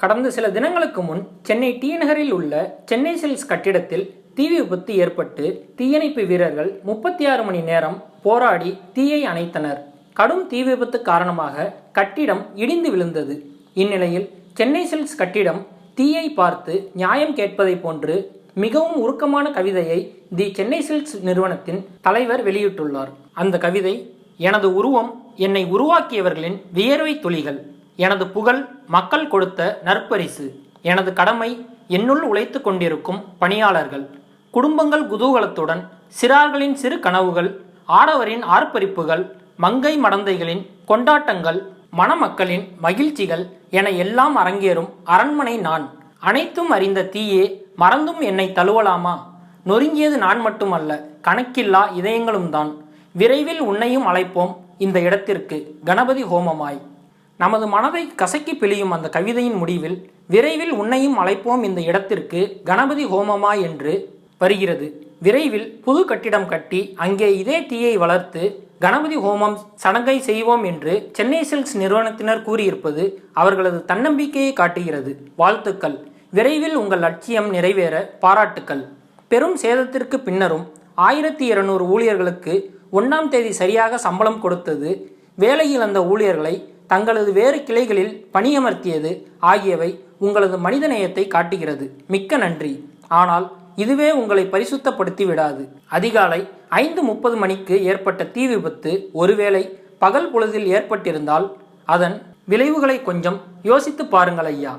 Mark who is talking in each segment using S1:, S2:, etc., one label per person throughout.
S1: கடந்த சில தினங்களுக்கு முன் சென்னை டி நகரில் உள்ள சென்னை சில்ஸ் கட்டிடத்தில் தீ விபத்து ஏற்பட்டு தீயணைப்பு வீரர்கள் முப்பத்தி ஆறு மணி நேரம் போராடி தீயை அணைத்தனர். கடும் தீ விபத்து காரணமாக கட்டிடம் இடிந்து விழுந்தது. இந்நிலையில் சென்னை சில்ஸ் கட்டிடம் தீயை பார்த்து நியாயம் கேட்பதைப் போன்று மிகவும் உருக்கமான கவிதையை தி சென்னை சில்க்ஸ் நிறுவனத்தின் தலைவர் வெளியிட்டுள்ளார். அந்த கவிதை எனது உருவம் என்னை உருவாக்கியவர்களின் வியர்வை துளிகள். எனது புகழ் மக்கள் கொடுத்த நற்பரிசு. எனது கடமை என்னுள் உழைத்து கொண்டிருக்கும் பணியாளர்கள். குடும்பங்கள் குதூகலத்துடன் சிறார்களின் சிறு கனவுகள் ஆடவரின் ஆர்ப்பரிப்புகள் மங்கை மடந்தைகளின் கொண்டாட்டங்கள் மணமக்களின் மகிழ்ச்சிகள் என எல்லாம் அரங்கேறும் அரண்மனை நான். அனைத்தும் அறிந்த தீயே மறந்தும் என்னை தழுவலாமா? நொறுங்கியது நான் மட்டுமல்ல கணக்கில்லா இதயங்களும் தான். விரைவில் உன்னையும் அழைப்போம் இந்த இடத்திற்கு. கணபதி ஹோமமாய். நமது மனதை கசக்கி பிழியும் அந்த கவிதையின் முடிவில் விரைவில் உன்னையும் அழைப்போம் இந்த இடத்திற்கு கணபதி ஹோமமா என்று வருகிறது. விரைவில் புது கட்டிடம் கட்டி அங்கே இதே தீயை வளர்த்து கணபதி ஹோமம் சடங்கை செய்வோம் என்று சென்னை சில்க்ஸ் நிறுவனத்தினர் கூறியிருப்பது அவர்களது தன்னம்பிக்கையை காட்டுகிறது. வாழ்த்துக்கள். விரைவில் உங்கள் லட்சியம் நிறைவேற பாராட்டுக்கள். பெரும் சேதத்திற்கு பின்னரும் ஆயிரத்தி இருநூறு ஊழியர்களுக்கு ஒன்றாம் தேதி சரியாக சம்பளம் கொடுத்தது வேலையில் அந்த ஊழியர்களை தங்களது வேறு கிளைகளில் பணியமர்த்தியது ஆகியவை உங்களது மனிதநேயத்தை காட்டுகிறது. மிக்க நன்றி. ஆனால் இதுவே உங்களை பரிசுத்தப்படுத்தி விடாது அதிகாலை ஐந்து முப்பது மணிக்கு ஏற்பட்ட தீ விபத்து ஒருவேளை பகல் பொழுதில் ஏற்பட்டிருந்தால் அதன் விளைவுகளை கொஞ்சம் யோசித்து பாருங்கள் ஐயா.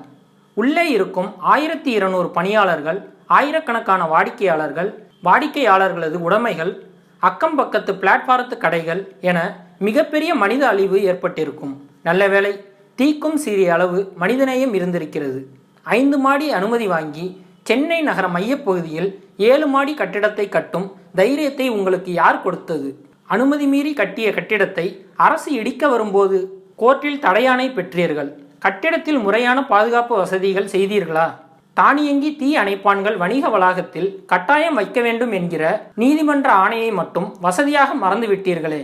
S1: உள்ளே இருக்கும் ஆயிரத்தி இருநூறு பணியாளர்கள் ஆயிரக்கணக்கான வாடிக்கையாளர்கள் வாடிக்கையாளர்களது உடைமைகள் அக்கம் பக்கத்து பிளாட்பாரத்து கடைகள் என மிகப்பெரிய மனித அழிவு ஏற்பட்டிருக்கும். நல்ல வேளை தீக்கும் சிறிய அளவு மனிதநேயம் இருந்திருக்கிறது. ஐந்து மாடி அனுமதி வாங்கி சென்னை நகர மையப்பகுதியில் ஏழு மாடி கட்டிடத்தை கட்டும் தைரியத்தை உங்களுக்கு யார் கொடுத்தது? அனுமதி மீறி கட்டிய கட்டிடத்தை அரசு இடிக்க வரும்போது கோர்ட்டில் தடையானை பெற்றீர்கள். கட்டிடத்தில் முறையான பாதுகாப்பு வசதிகள் செய்தீர்களா? தானியங்கி தீ அணைப்பான்கள் வணிக வளாகத்தில் கட்டாயம் வைக்க வேண்டும் என்கிற நீதிமன்ற ஆணையை மட்டும் வசதியாக மறந்துவிட்டீர்களே.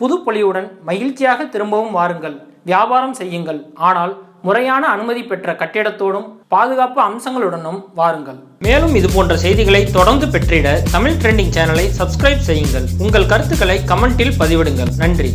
S1: புதுப்பொலியுடன் மகிழ்ச்சியாக திரும்பவும் வாருங்கள். வியாபாரம் செய்யுங்கள். ஆனால் முறையான அனுமதி பெற்ற கட்டிடத்தோடும் பாதுகாப்பு அம்சங்களுடனும் வாருங்கள். மேலும் இது போன்ற செய்திகளை தொடர்ந்து பெற்றிட தமிழ் ட்ரெண்டிங் சேனலை சப்ஸ்கிரைப் செய்யுங்கள். உங்கள் கருத்துக்களை கமெண்டில் பதிவிடுங்கள். நன்றி.